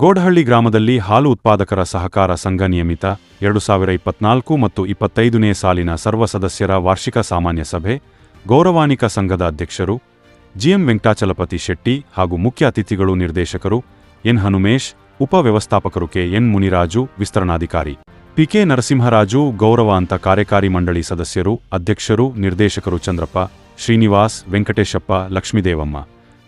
ಗೋಡಹಳ್ಳಿ ಗ್ರಾಮದಲ್ಲಿ ಹಾಲು ಉತ್ಪಾದಕರ ಸಹಕಾರ ಸಂಘ ನಿಯಮಿತ ಎರಡು ಸಾವಿರ ಇಪ್ಪತ್ನಾಲ್ಕು ಮತ್ತು ಇಪ್ಪತ್ತೈದನೇ ಸಾಲಿನ ಸರ್ವ ಸದಸ್ಯರ ವಾರ್ಷಿಕ ಸಾಮಾನ್ಯ ಸಭೆ ಗೌರವಾನಿಕ ಸಂಘದ ಅಧ್ಯಕ್ಷರು ಜಿಎಂ ವೆಂಕಟಾಚಲಪತಿ ಶೆಟ್ಟಿ ಹಾಗೂ ಮುಖ್ಯ ಅತಿಥಿಗಳು ನಿರ್ದೇಶಕರು ಎನ್ ಹನುಮೇಶ್, ಉಪ ವ್ಯವಸ್ಥಾಪಕರು ಕೆ ಎನ್ ಮುನಿರಾಜು, ವಿಸ್ತರಣಾಧಿಕಾರಿ ಪಿಕೆ ನರಸಿಂಹರಾಜು ಗೌರವ ಅಂತ ಕಾರ್ಯಕಾರಿ ಮಂಡಳಿ ಸದಸ್ಯರು, ಅಧ್ಯಕ್ಷರು, ನಿರ್ದೇಶಕರು ಚಂದ್ರಪ್ಪ, ಶ್ರೀನಿವಾಸ್, ವೆಂಕಟೇಶಪ್ಪ, ಲಕ್ಷ್ಮೀದೇವಮ್ಮ,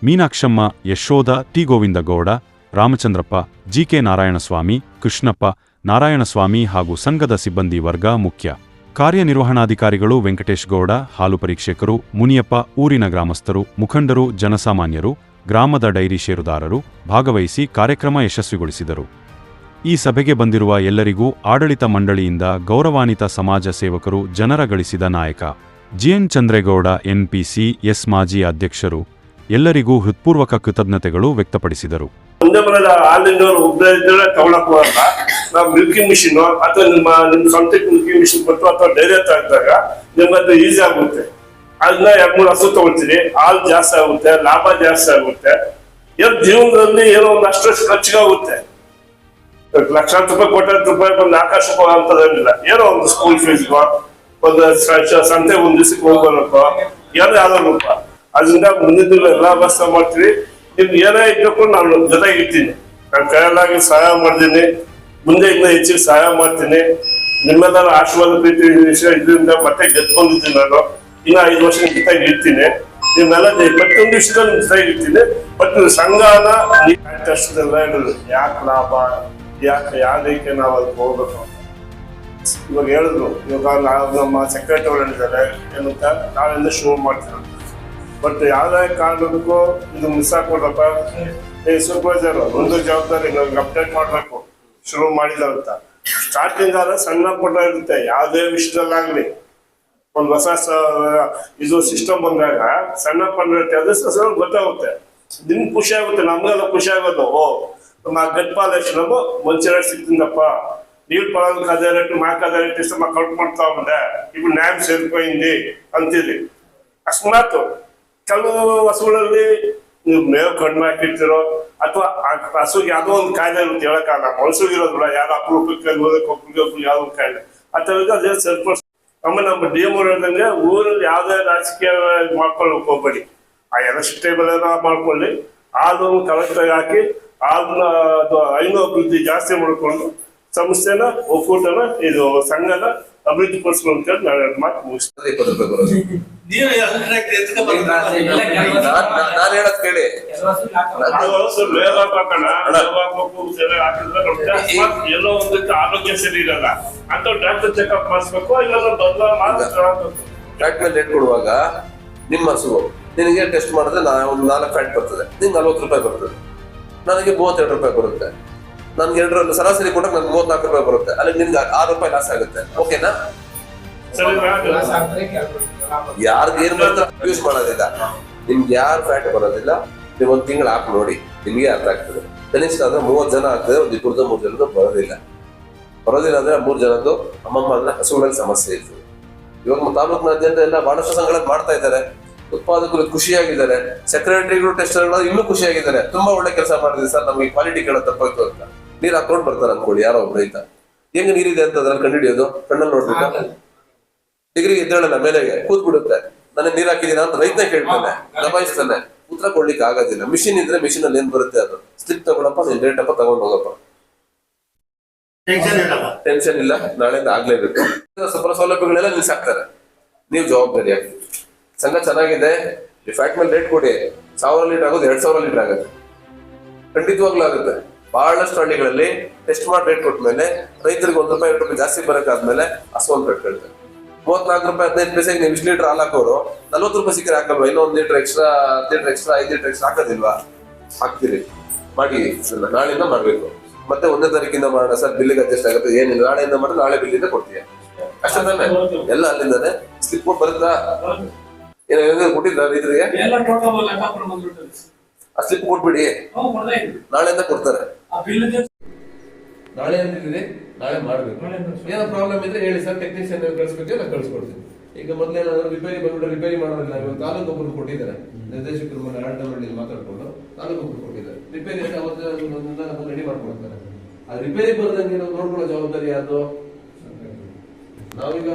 ಮೀನಾಕ್ಷಮ್ಮ, ಯಶೋಧ, ಟಿ ಗೋವಿಂದಗೌಡ ರಾಮಚಂದ್ರಪ್ಪ, ಜಿಕೆ ನಾರಾಯಣಸ್ವಾಮಿ, ಕೃಷ್ಣಪ್ಪ, ನಾರಾಯಣಸ್ವಾಮಿ ಹಾಗೂ ಸಂಘದ ಸಿಬ್ಬಂದಿ ವರ್ಗ ಮುಖ್ಯ. ಕಾರ್ಯನಿರ್ವಹಣಾಧಿಕಾರಿಗಳು ವೆಂಕಟೇಶ್ ಗೌಡ, ಹಾಲು ಪರೀಕ್ಷಕರು, ಮುನಿಯಪ್ಪ, ಊರಿನ ಗ್ರಾಮಸ್ಥರು, ಮುಖಂಡರು, ಜನಸಾಮಾನ್ಯರು, ಗ್ರಾಮದ ಡೈರಿ ಷೇರುದಾರರು ಭಾಗವಹಿಸಿ ಕಾರ್ಯಕ್ರಮ ಯಶಸ್ವಿಗೊಳಿಸಿದರು. ಈ ಸಭೆಗೆ ಬಂದಿರುವ ಎಲ್ಲರಿಗೂ ಆಡಳಿತ ಮಂಡಳಿಯಿಂದ ಗೌರವಾನ್ವಿತ ಸಮಾಜ ಸೇವಕರು ಜನರ ಗಳಿಸಿದ ನಾಯಕ. ಜಿಎನ್ ಚಂದ್ರೇಗೌಡ, ಎನ್ಪಿಸಿ ಎಸ್ ಮಾಜಿ ಅಧ್ಯಕ್ಷರು ಎಲ್ಲರಿಗೂ ಹೃತ್ಪೂರ್ವಕ ಕೃತಜ್ಞತೆಗಳು ವ್ಯಕ್ತಪಡಿಸಿದರು. ಒಂದೇ ಬರೋದ ಹಾಲಿನವರು ಒಬ್ಬರೇ ಇದ್ರೆ ತಗೊಳಕ್ ಹೋಗಲ್ಲ ನಾವು ಮಿಲ್ಕಿಂಗ್ ಮಿಷಿನ್ ಅಥವಾ ನಿಮ್ಮ ನಿಮ್ ಸ್ವಂತಕ್ಕೆ ಮಿಲ್ಕಿಂಗ್ ಮಿಷಿನ್ ಕೊಟ್ಟು ಅಥವಾ ಡೈರಿ ಹಾಕಿದಾಗ ನಿಮ್ಗೆ ಈಸಿ ಆಗುತ್ತೆ. ಅದನ್ನ ಎರಡ್ ಮೂರು ಹಸು ತಗೊಳ್ತೀರಿ. ಹಾಲು ಜಾಸ್ತಿ ಆಗುತ್ತೆ, ಲಾಭ ಜಾಸ್ತಿ ಆಗುತ್ತೆ. ಏನ್ ಜೀವನದಲ್ಲಿ ಏನೋ ಒಂದು ಅಷ್ಟು ಖರ್ಚಿಗಾಗುತ್ತೆ ಲಕ್ಷಾಂತರ ರೂಪಾಯಿ, ಕೋಟ್ಯಾಂತರ ರೂಪಾಯಿ ಬಂದು ಆಕಾಶ ಅಂತದೇನಿಲ್ಲ ಏನೋ ಒಂದು ಸ್ಕೂಲ್ ಫೀಸ್ಗೋ ಒಂದು ಸಂತೆ ಒಂದು ದಿವಸಕ್ಕೆ ಹೋಗ್ಬರಕ್ಕೋ ಏನೋ ಯಾವ್ದೋ ರೂಪ. ಅದರಿಂದ ಮುಂದಿನ ದಿನ ಎಲ್ಲಾ ವ್ಯವಸ್ಥೆ ಮಾಡ್ತೀವಿ ನಿಮ್ಗೆ ಏನೇ ಇದ್ದಕ್ಕೂ ನಾನು ಜೊತೆಗೆ ಇರ್ತೀನಿ. ನಾನು ಕೈಯಲ್ಲಾಗಿ ಸಹಾಯ ಮಾಡ್ತೀನಿ. ಮುಂದೆ ಇನ್ನ ಹೆಚ್ಚಿಗೆ ಸಹಾಯ ಮಾಡ್ತೀನಿ. ನಿಮ್ಮೆಲ್ಲರ ಆಶೀರ್ವಾದ ಪ್ರೀತಿ ವಿಷಯ ಇದರಿಂದ ಮತ್ತೆ ಗೆದ್ಕೊಂಡಿದ್ದೀನಿ ನಾನು. ಇನ್ನು ಐದು ವರ್ಷ ಜೊತೆಗೆ ಇರ್ತೀನಿ. ನಿಮ್ಮೆಲ್ಲ ಪ್ರತಿಯೊಂದು ವಿಷಯದಲ್ಲಿ ನಿಮ್ ಇರ್ತೀನಿ. ಬಟ್ ನೀವು ಯಾಕೆ ಲಾಭ? ಯಾಕೆ ಯಾವ್ದಕ್ಕೆ ನಾವು ಅದಕ್ಕೆ ಹೋಗ್ಬೇಕು ಇವಾಗ ಹೇಳಿದ್ರು, ಇವಾಗ ನಾವು ನಮ್ಮ ಸೆಕ್ರೆಟರಿ ಹೇಳಿದ್ದಾರೆ, ಏನಂತ ನಾವೆಲ್ಲ ಶುರು ಮಾಡ್ತೀವಿ ಅಂತ. ಬಟ್ ಯಾವುದೇ ಕಾರಣಕ್ಕೂ ಇದು ಮಿಸ್ ಆಗ್ಬೋದಪ್ಪ? ಏ ಸೂಪರ್ವೈಸರ್ ಒಂದು ಜವಾಬ್ದಾರಿ ನಮ್ಗೆ ಅಪ್ಡೇಟ್ ಮಾಡಬೇಕು. ಶುರು ಮಾಡಿದ ಅಂತ. ಸ್ಟಾರ್ಟಿಂಗ್ ಆದ್ರೆ ಸಣ್ಣ ಪುಟ್ಟ ಇರುತ್ತೆ. ಯಾವುದೇ ವಿಷಯದಲ್ಲಾಗ್ಲಿ ಒಂದು ಹೊಸ ಇದು ಸಿಸ್ಟಮ್ ಬಂದಾಗ, ಸಣ್ಣ ಪಟ್ಟಿರುತ್ತೆ ಅದು ಸ್ವಲ್ಪ ಗೊತ್ತಾಗುತ್ತೆ. ನಿಮ್ಗೆ ಖುಷಿ ಆಗುತ್ತೆ, ನಮಗೆಲ್ಲ ಖುಷಿ ಆಗೋದು. ಓ, ನಮ್ಮ ಗಟ್ ಪಾಲೇಶ್ ನಮ್ಮ ಮಂಚೂರಿಯನ್ ಸಿಕ್ಕಿಂದಪ್ಪ నీళ్ళు ಅದೇ ರೇಟ್ ಮಾಕ್ ಅದೇ ರೇಟ್ రేటు ಮಾಡ್ತಾ ಬಂದೆ. కట్టుకుంటా ನ್ಯಾಮ್ ಸೇರ್ಕೊಂಡಿ ಅಂತಿದ್ರಿ ಕೆಲವು ಹಸುಗಳಲ್ಲಿ ನೀವು ಮೇವು ಕಡಿಮೆ ಹಾಕಿರ್ತೀರೋ ಅಥವಾ ಹಸುಗೆ ಯಾವುದೋ ಒಂದು ಕಾಯಿಲೆ ಇರುತ್ತೆ ಹೇಳಕ್ಕಾಗಲ್ಲ ಮನ್ಸಿಗೆ ಇರೋದಿಲ್ಲ ಯಾರು ಅಪರೂಪಕ್ಕೆ ಒಬ್ಬರಿಗೆ ಯಾವುದೋ ಒಂದು ಕಾಯಿಲೆ. ಆ ಥರದ್ದು ಅದೇ ಸರಿಪಡಿಸ್ ಆಮೇಲೆ ನಮ್ಮ ಡಿ ಎಂ ಹೇಳ್ದಂಗೆ ಊರಲ್ಲಿ ಯಾವುದೇ ರಾಜಕೀಯ ಮಾಡ್ಕೊಳ್ಳಿ ಹೋಗ್ಬೇಡಿ. ಆ ಎಲ್ಲ ಟೈಮಲ್ಲಿ ಮಾಡ್ಕೊಳ್ಳಿ. ಆದ್ರೂ ಕರೆಕ್ಟ್ ಆಗಿ ಹಾಕಿ ಹಾಲನ್ನ ಅದು ಐನೂ ಅಭಿವೃದ್ಧಿ ಜಾಸ್ತಿ ಮಾಡ್ಕೊಂಡು ಸಂಸ್ಥೆನ ಒಕ್ಕೂಟನ ಇದು ಸಂಘನ ಅಭಿವೃದ್ಧಿ ಪಡಿಸ್ಕೊಂಡ್ ಅಂತೇಳಿ ನಾನು ಎರಡು ಮಾತು ಮುಗಿಸ್ತೀನಿ ಎಲ್ಲೋ ಒಂದಕ್ಕೆ ಆರೋಗ್ಯ ಸರಿ ಇರಲ್ಲ. ಅಂತ ಡಾಕ್ಟರ್ ಚೆಕಪ್ ಮಾಡಿಸ್ಬೇಕು ಇಲ್ಲ. ರೇಟ್ ಕೊಡುವಾಗ ನಿಮ್ಮ ಹಸು ನಿನಗೆ ಟೆಸ್ಟ್ ಮಾಡಿದ್ರೆ ನಾ ಒಂದು ನಾಲ್ಕು ಫ್ಯಾಟ್ ಬರ್ತದೆ. ನಿಂಗೆ ನಲ್ವತ್ತು ರೂಪಾಯಿ ಬರ್ತದೆ. ನನಗೆ ಮೂವತ್ತೆರಡು ರೂಪಾಯಿ ಬರುತ್ತೆ. ನನ್ಗೆ ಎರಡರಲ್ಲೂ ಸರಾಸರಿ ಕೊಟ್ಟಾಗ ನನ್ಗೆ ಮೂವತ್ನಾಲ್ಕು ರೂಪಾಯಿ ಬರುತ್ತೆ. ಅಲ್ಲಿ ನಿಮ್ಗೆ ಆರು ರೂಪಾಯಿ ಲಾಸ್ ಆಗುತ್ತೆ. ಓಕೆನಾ ಸರಿ ಯಾರ್ದು ಏನ್ ಬರುತ್ತೆ ಯೂಸ್ ಮಾಡೋದಿಲ್ಲ. ನಿಮ್ಗೆ ಯಾರು ಫ್ಯಾಟ್ ಬರೋದಿಲ್ಲ ನೀವು ಒಂದ್ ತಿಂಗಳು ಹಾಕಿ ನೋಡಿ. ನಿಮ್ಗೆ ಅರ್ಥ ಆಗ್ತದೆ. ಕನಿಷ್ಠ ಅಂದ್ರೆ ಮೂವತ್ ಜನ ಆಗ್ತದೆ ಒಂದು ಇಬ್ಬರದ್ದು ಮೂರು ಜನದ್ದು ಬರೋದಿಲ್ಲ. ಬರೋದಿಲ್ಲ ಅಂದ್ರೆ ಮೂರ್ ಮೂರು ಜನದ್ದು ಅಮ್ಮಮ್ಮ ಅಂದ್ರೆ ಹಸುಗಳಲ್ಲಿ ಸಮಸ್ಯೆ ಇರ್ತದೆ. ಇವಾಗ ತಾಲೂಕಿನಾದ್ಯಂತ ಎಲ್ಲ ಬಹಳಷ್ಟು ಸಂಘಗಳು ಮಾಡ್ತಾ ಇದ್ದಾರೆ. ಉತ್ಪಾದಕರು ಖುಷಿಯಾಗಿದ್ದಾರೆ. ಸೆಕ್ರೆಟರಿಗಳು ಟೆಸ್ಟರ್ಗಳು ಇನ್ನೂ ಖುಷಿಯಾಗಿದ್ದಾರೆ. ತುಂಬಾ ಒಳ್ಳೆ ಕೆಲಸ ಮಾಡಿದ್ರಿ ಸರ್ ನಮಗೆ ಕ್ವಾಲಿಟಿ ಕೇಳೋ ತಪ್ಪಾಯ್ತು ಅಂತ. ನೀರ್ ಹಾಕೊಂಡ್ ಬರ್ತಾರೆ ಅನ್ಕೊಳ್ಳಿ ಯಾರೋ ಒಬ್ಬ ರೈತ. ಹೆಂಗ್ ನೀರಿದೆ ಅಂತ ಅದ್ರಲ್ಲಿ ಕಂಡುಹಿಡಿಯೋದು? ಕಣ್ಣಲ್ಲಿ ನೋಡ್ಬಿಟ್ಟು ಡಿಗ್ರಿ ಎದ್ದೇಳಲ್ಲ ಮೇಲೆಗೆ ಕೂತ್ ಬಿಡುತ್ತೆ ನನಗೆ ನೀರ್ ಹಾಕಿದೀನ ಅಂತ ರೈತ ಕೇಳ್ತಾನೆ ದಬಾಯಿಸ್ತಾನೆ ಉತ್ತರ ಕೊಡ್ಲಿಕ್ಕೆ ಆಗೋದಿಲ್ಲ. ಮಿಷಿನ್ ಇದ್ರೆ ಮಿಷಿನ್ ಅಲ್ಲಿ ಏನ್ ಬರುತ್ತೆ ಅದು? ಸ್ಲಿಪ್ ತಗೊಳಪ್ಪ ನೀನ್ ರೇಟ್ ತಗೊಂಡ್ ಹೋಗಪ್ಪ. ಟೆನ್ಷನ್ ಇಲ್ಲ ನಾಳೆಯಿಂದ ಆಗ್ಲೇಬೇಕು. ಸ್ವಲ್ಪ ಸೌಲಭ್ಯಗಳೆಲ್ಲ ನಿಲ್ಸಾಕ್ತಾರೆ. ನೀವು ಜವಾಬ್ದಾರಿ ಆಗಿ ಸಂಘ ಚೆನ್ನಾಗಿದೆ ಫ್ಯಾಕ್ಟ್ ಮೇಲೆ ರೇಟ್ ಕೊಡಿ. ಸಾವಿರ ಲೀಟರ್ ಆಗೋದು ಎರಡ್ ಸಾವಿರ ಲೀಟರ್ ಆಗುತ್ತೆ. ಖಂಡಿತವಾಗ್ಲೂ ಆಗುತ್ತೆ. ಬಹಳಷ್ಟು ಹಳ್ಳಿಗಳಲ್ಲಿ ಟೆಸ್ಟ್ ಮಾಡಿ ರೇಟ್ ಕೊಟ್ಟ ಮೇಲೆ ರೈತರಿಗೆ ಒಂದು ರೂಪಾಯಿ ಎರಡು ರೂಪಾಯಿ ಜಾಸ್ತಿ ಬರೋಕ್ಕಾದ್ಮೇಲೆ ಹಸುವನ್ನು ರೇಟ್ ಕೇಳ್ತಾರೆ ಮೂವತ್ನಾಲ್ಕು ರೂಪಾಯಿ ಹದಿನೈದು ಪೈಸೆಗೆ ನೀವು ಇಷ್ಟು ಲೀಟರ್ ಹಾಲು ಹಾಕೋರು ನಲ್ವತ್ತು ರೂಪಾಯಿ ಸಿಕ್ಕರೆ ಹಾಕಲ್ವಾ? ಇನ್ನೂ ಒಂದು ಲೀಟರ್ ಎಕ್ಸ್ಟ್ರಾ ಹತ್ತು ಲೀಟರ್ ಎಕ್ಸ್ಟ್ರಾ ಐದು ಲೀಟರ್ ಎಕ್ಸ್ಟ್ರಾ ಹಾಕೋದಿಲ್ವಾ? ಹಾಕ್ತೀರಿ. ಮಾಡಿ ನಾಳೆಯಿಂದ ಮಾಡಬೇಕು. ಮತ್ತೆ ಒಂದೇ ತಾರೀಕಿಂದ ಮಾಡೋಣ ಸರ್ ಬಿಲ್ಲಿಗೆ ಅಡ್ಜಸ್ಟ್ ಆಗುತ್ತೆ. ಏನಿಲ್ಲ ನಾಳೆಯಿಂದ ಮಾಡಿ ನಾಳೆ ಬಿಲ್ಲಿಂದ ಕೊಡ್ತೀಯ. ಅಷ್ಟೇ ತಾನೆ? ಎಲ್ಲ ಅಲ್ಲಿಂದಾನೆ ಸ್ಲಿಪ್ ಬರುತ್ತಾ? ಏನೋ ಏನಾದ್ರು ಕೊಟ್ಟಿದ್ರ ರೈತರಿಗೆ? ಆ ಸ್ಲಿಪ್ ಕೊಟ್ಬಿಡಿ. ನಾಳೆಯಿಂದ ಕೊಡ್ತಾರೆ. ನಾಳೆ ಅಂತಿದ್ದೀರಿ ನಾಳೆ ಮಾಡ್ಬೇಕು. ಏನೋ ಪ್ರಾಬ್ಲಮ್ ಇದ್ರೆ ಹೇಳಿ ಸರ್ ಟೆಕ್ನಿಷಿಯನ್ ಕಳಿಸ್ಬೇಕು ನಾನು ಕಳಿಸ್ಕೊಡ್ತೀನಿ. ಈಗ ಮೊದಲೇನಾದ್ರು ರಿಪೇರಿ ಬಂದ್ಬಿಟ್ಟು ರಿಪೇರಿ ಮಾಡೋದಿಲ್ಲ. ಇವಾಗ ತಾಲೂಕು ಒಬ್ಬರು ಕೊಟ್ಟಿದ್ದಾರೆ. ನಿರ್ದೇಶಕರು ಮೊನ್ನೆ ಆಡಳಿತ ಮಾತಾಡ್ಕೊಂಡು ತಾಲೂಕು ಒಬ್ಬರು ಕೊಟ್ಟಿದ್ದಾರೆ ರಿಪೇರಿ ಅವತ್ತು ರೆಡಿ ಮಾಡ್ಕೊಳ್ತಾರೆ ಆ ರಿಪೇರಿ ಬರ್ದಂಗೆ ನೋಡ್ಕೊಳ್ಳೋ ಜವಾಬ್ದಾರಿ ಯಾರ್ದು? ನಾವೀಗ